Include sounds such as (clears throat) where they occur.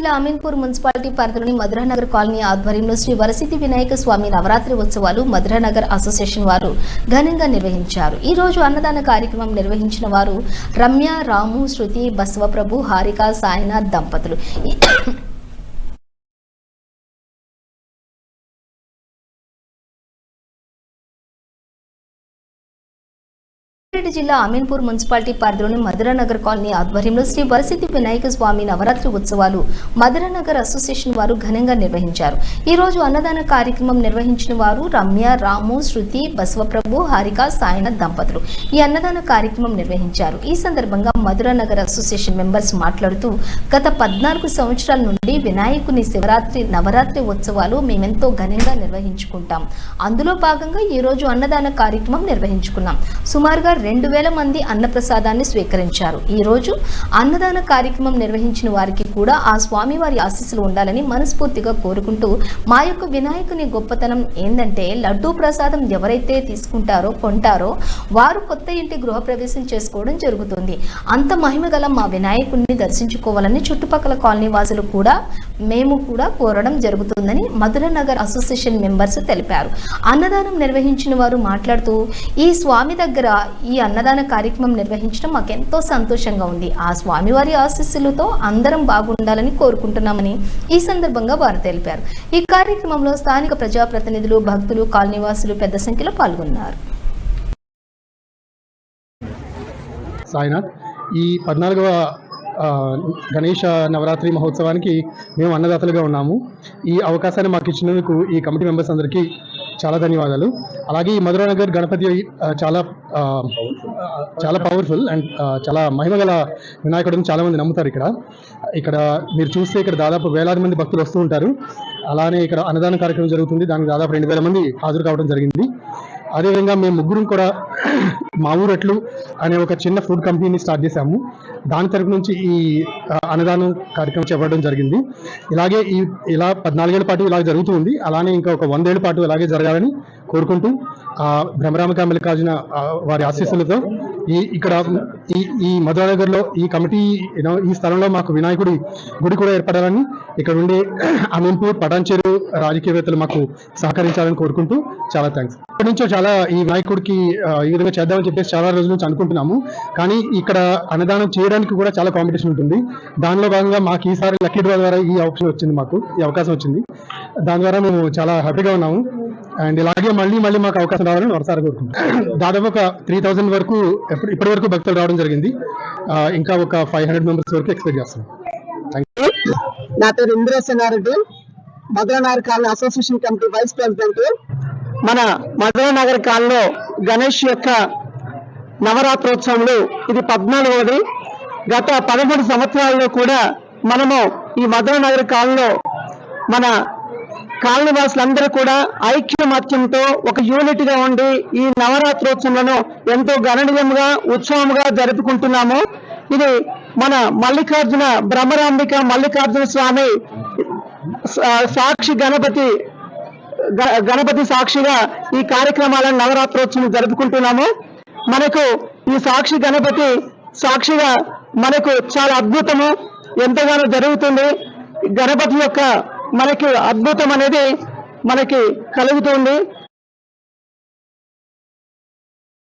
జిల్లా అమీన్పూర్ మున్సిపాలిటీ పరిధిలోని మధురానగర్ కాలనీ ఆధ్వర్యంలో శ్రీ వరసిద్ధి వినాయక స్వామి నవరాత్రి ఉత్సవాలు మధురానగర్ అసోసియేషన్ వారు ఘనంగా నిర్వహించారు. ఈ రోజు అన్నదాన కార్యక్రమం నిర్వహించిన వారు రమ్య రాము శృతి బసవప్రభు హారిక సాయినాథ్ దంపతులు. రంగారెడ్డి జిల్లా అమీన్పూర్ మున్సిపాలిటీ పరిధిలోని మధురానగర్ కాలనీ ఆధ్వర్యంలో శ్రీ వరసిద్ధి వినాయక స్వామి నవరాత్రి ఉత్సవాలు మధురానగర్ అసోసియేషన్ వారు ఘనంగా నిర్వహించారు. ఈ రోజు అన్నదాన కార్యక్రమం నిర్వహించిన వారు రమ్య రాము శృతి బసవప్రభు హారిక సాయన దంపతులు. ఈ అన్నదాన కార్యక్రమం నిర్వహించారు. ఈ సందర్భంగా మధురానగర్ అసోసియేషన్ మెంబర్స్ మాట్లాడుతూ గత పద్నాలుగు సంవత్సరాల నుండి వినాయకుని శివరాత్రి నవరాత్రి ఉత్సవాలు మేమెంతో ఘనంగా నిర్వహించుకుంటాం. అందులో భాగంగా ఈ రోజు అన్నదాన కార్యక్రమం నిర్వహించుకున్నాం. సుమారుగా రెండు వేల మంది అన్నప్రసాదాన్ని స్వీకరించారు. ఈ రోజు అన్నదాన కార్యక్రమం నిర్వహించిన వారికి కూడా ఆ స్వామివారి ఆశీస్సులు ఉండాలని మనస్ఫూర్తిగా కోరుకుంటూ మా యొక్క వినాయకుని గొప్పతనం ఏంటంటే లడ్డూ ప్రసాదం ఎవరైతే తీసుకుంటారో కొంటారో వారు కొత్త ఇంటి గృహప్రవేశం చేసుకోవడం జరుగుతుంది. అంత మహిమ గల మా వినాయకుడిని దర్శించుకోవాలని చుట్టుపక్కల కాలనీ వాసులు కూడా మేము కూడా కోరడం జరుగుతుందని మధుర నగర్ అసోసియేషన్ మెంబర్స్ తెలిపారు. అన్నదానం నిర్వహించిన వారు మాట్లాడుతూ ఈ స్వామి దగ్గర ఈ అన్నదాన కార్యక్రమం నిర్వహించడం మాకెంతో సంతోషంగా ఉంది. ఆ స్వామివారి ఆశీస్సులతో అందరం బాగుండాలని కోరుకుంటున్నామని ఈ సందర్భంగా వారు తెలిపారు. ఈ కార్యక్రమంలో స్థానిక ప్రజాప్రతినిధులు భక్తులు కాలనీవాసులు పెద్ద సంఖ్యలో పాల్గొన్నారు. సాయినాథ్ ఈ పద్నాలుగవ గణేష నవరాత్రి మహోత్సవానికి మేము అన్నదాతలుగా ఉన్నాము. ఈ అవకాశాన్ని మాకు ఇచ్చినందుకు ఈ కమిటీ మెంబర్స్ అందరికీ చాలా ధన్యవాదాలు. అలాగే ఈ మధురానగర్ గణపతి చాలా చాలా పవర్ఫుల్ అండ్ చాలా మహిమగల వినాయకుడిని చాలామంది నమ్ముతారు ఇక్కడ. ఇక్కడ మీరు చూస్తే ఇక్కడ దాదాపు వేలాది మంది భక్తులు వస్తూ ఉంటారు. అలానే ఇక్కడ అన్నదాన కార్యక్రమం జరుగుతుంది. దానికి దాదాపు రెండు వేల మంది హాజరు కావడం జరిగింది. అదేవిధంగా మేము ముగ్గురం కూడా (clears throat) మా ఊరట్లు అనే ఒక చిన్న ఫుడ్ కంపెనీని స్టార్ట్ చేశాము. దాని తరపు నుంచి ఈ అన్నదానం కార్యక్రమం చేపట్టడం జరిగింది. ఇలాగే ఈ ఇలా పద్నాలుగేళ్ళ పాటు ఇలా జరుగుతుంది అలానే ఇంకా ఒక వందేళ్ళ పాటు ఇలాగే చేయాలని కోరుకుంటూ ఆ భ్రమరామక మల్లికార్జున వారి ఆశీస్సులతో ఈ ఇక్కడ ఈ ఈ మధురానగర్లో ఈ కమిటీ ఈ స్థలంలో మాకు వినాయకుడి గుడి కూడా ఏర్పడాలని ఇక్కడ ఉండే (clears throat) అమీన్పూర్ పటాన్చేరు రాజకీయవేత్తలు మాకు సహకరించాలని కోరుకుంటూ చాలా థ్యాంక్స్. ఇప్పటి నుంచో చాలా ఈ వినాయకుడికి ఈ విధంగా చేద్దామని చెప్పేసి చాలా రోజుల నుంచి అనుకుంటున్నాము. కానీ ఇక్కడ అన్నదానం చేయడానికి కూడా చాలా కాంపిటీషన్ ఉంటుంది. దానిలో భాగంగా మాకు ఈసారి లక్కీ డ్రా ద్వారా ఈ ఆప్షన్ వచ్చింది మాకు ఈ అవకాశం వచ్చింది. దాని ద్వారా మేము చాలా హ్యాపీగా ఉన్నాము. అండ్ ఇలాగే మళ్ళీ మళ్ళీ మాకు అవకాశం రావాలని మరోసారి కోరుకుంటున్నాం. దాదాపు ఒక త్రీ థౌసండ్ వరకు ఇప్పటి వరకు భక్తులు రావడం జరిగింది. ఇంకా ఒక ఫైవ్ హండ్రెడ్ మెంబర్స్ వరకు ఎక్స్పెక్ట్ చేస్తున్నాం. నా పేరు Indreshwarareddy Madhuranagar colony association committee vice president. మన మధురనగర్ కాలనీలో గణేష్ యొక్క నవరాత్రోత్సవంలో ఇది పద్నాలుగవది. గత పదమూడు సంవత్సరాల్లో కూడా మనము ఈ మధురనగర్ కాలంలో మన కాలనీవాసులందరూ కూడా ఐక్యమత్యంతో ఒక యూనిట్గా ఉండి ఈ నవరాత్రోత్సవాలను ఎంతో గణనీయంగా ఉత్సవంగా జరుపుకుంటున్నాము. ఇది మన మల్లికార్జున బ్రహ్మరాంబిక మల్లికార్జున స్వామి సాక్షి గణపతి గ- గణపతి సాక్షిగా ఈ కార్యక్రమాలను నవరాత్రోత్సవం జరుపుకుంటున్నాము. మనకు ఈ సాక్షి గణపతి సాక్షిగా మనకు చాలా అద్భుతము ఎంతగానో జరుగుతుంది. గణపతి యొక్క మనకి అద్భుతం అనేది మనకి కలుగుతుంది